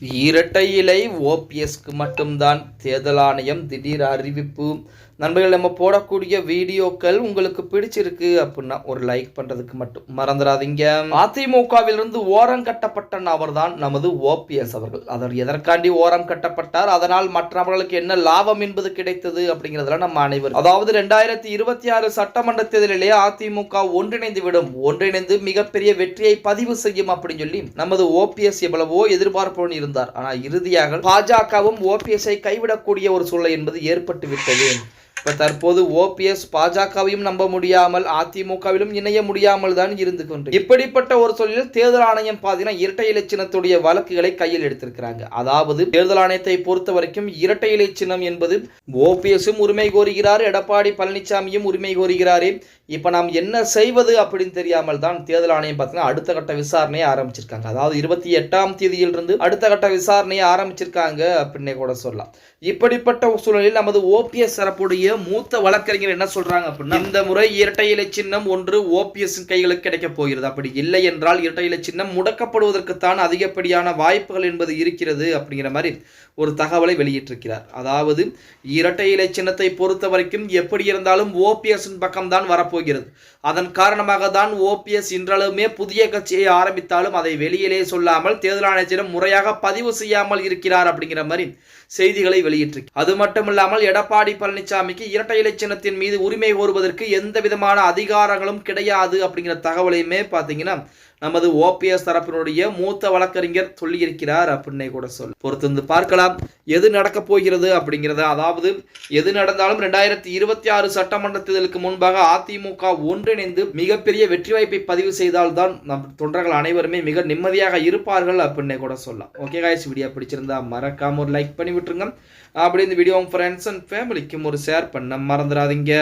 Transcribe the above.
இரட்டை இலை ஓபிஎஸ்க்கு மட்டும்தான் தேர்தல் ஆணையம் திடீர் அறிவிப்பு. நண்பர்கள் நம்ம போடக்கூடிய வீடியோக்கள் உங்களுக்கு பிடிச்சிருக்கு அப்படின்னா ஒரு லைக் பண்றதுக்கு மட்டும் மறந்துடாதீங்க. அதிமுகவிலிருந்து ஓரம் கட்டப்பட்ட நபர் தான் நமது ஓபிஎஸ் அவர்கள். அவர் எதற்காண்டி ஓரம் கட்டப்பட்டார்? அதனால் மற்றவர்களுக்கு என்ன லாபம் என்பது கிடைத்தது அப்படிங்கிறதுல நம்ம அனைவரும். அதாவது ரெண்டாயிரத்தி இருபத்தி ஆறு சட்டமன்ற தேர்தலிலே அதிமுக ஒன்றிணைந்து விடும் ஒன்றிணைந்து மிகப்பெரிய வெற்றியை பதிவு செய்யும் அப்படின்னு சொல்லி நமது ஓபிஎஸ் எவ்வளவோ எதிர்பார்ப்புடன் இருந்தார். ஆனால் இறுதியாக பாஜகவும் ஓபிஎஸ்ஐ கைவிடக்கூடிய ஒரு சூழல் என்பது ஏற்பட்டு விட்டது இப்போ தற்போது ஓபிஎஸ் பாஜகவையும் நம்ப முடியாமல் அதிமுகவிலும் இணைய முடியாமல் தான் இருந்து கொண்டு இப்படிப்பட்ட ஒரு சூழலில் தேர்தல் ஆணையம் பார்த்தீங்கன்னா இரட்டை இலை சின்னத்துடைய வழக்குகளை கையில் எடுத்திருக்கிறாங்க. அதாவது தேர்தல் ஆணையத்தை பொறுத்த வரைக்கும் இரட்டை இலை சின்னம் என்பது ஓபிஎஸும் உரிமை கோருகிறார் எடப்பாடி பழனிசாமியும் உரிமை கோருகிறாரே. இப்போ நாம் என்ன செய்வது அப்படின்னு தெரியாமல் தான் தேர்தல் ஆணையம் பார்த்தீங்கன்னா அடுத்த கட்ட விசாரணையை ஆரம்பிச்சிருக்காங்க. அதாவது இருபத்தி எட்டாம் தேதியிலிருந்து அடுத்த கட்ட விசாரணையை ஆரம்பிச்சிருக்காங்க அப்படின்னே கூட சொல்லலாம். இப்படிப்பட்ட ஒரு சூழலில் நமது ஓபிஎஸ் தரப்புடைய மூத்த வழக்கறிஞர் என்ன சொல்றாங்க அப்படின்னா இந்த முறை இரட்டை இலை சின்னம் ஒன்று ஓபிஎஸ் கைகளுக்கு கிடைக்க போகிறது. அப்படி இல்லை என்றால் இரட்டை இலை சின்னம் முடக்கப்படுவதற்குத்தான் அதிகப்படியான வாய்ப்புகள் என்பது இருக்கிறது அப்படிங்கிற மாதிரி ஒரு தகவலை வெளியிட்டிருக்கிறார். அதாவது இரட்டை இலை சின்னத்தை பொறுத்த வரைக்கும் எப்படி இருந்தாலும் ஓபிஎஸ்ஸின் பக்கம்தான் வரப்போகிறது. அதன் காரணமாக தான் ஓபிஎஸ் இன்றளவுமே புதிய கட்சியை ஆரம்பித்தாலும் அதை வெளியிலே சொல்லாமல் தேர்தல் ஆணையத்திடம் முறையாக பதிவு செய்யாமல் இருக்கிறார் அப்படிங்கிற மாதிரி செய்திகளை வெளியிட்டிருக்கு. அது மட்டும் இல்லாமல் எடப்பாடி பழனிசாமிக்கு இரட்டை இலை சின்னத்தின் மீது உரிமை கோருவதற்கு எந்த விதமான அதிகாரங்களும் கிடையாது அப்படிங்கிற தகவலையுமே பார்த்தீங்கன்னா நமது ஓபிஎஸ் தரப்பினுடைய மூத்த வழக்கறிஞர் சொல்லியிருக்கிறார் அப்படின்னே கூட சொல் பொறுத்திருந்து பார்க்கலாம். எது நடக்கப் போகிறது அப்படிங்கிறத அதாவது எது நடந்தாலும் ரெண்டாயிரத்தி இருபத்தி ஆறு சட்டமன்ற தேர்தலுக்கு முன்பாக அதிமுக ஒன்றிணைந்து மிகப்பெரிய வெற்றி வாய்ப்பை பதிவு செய்தால்தான் நம் தொண்டர்கள் அனைவருமே மிக நிம்மதியாக இருப்பார்கள் அப்படின்னே கூட சொல்லலாம். ஓகே காய்ஸ் வீடியோ பிடிச்சிருந்தா மறக்காம ஒரு லைக் பண்ணி விட்டுருங்க. அப்படி இந்த வீடியோ ஃப்ரெண்ட்ஸ் அண்ட் ஃபேமிலிக்கும் ஒரு ஷேர் பண்ண மறந்துடாதீங்க.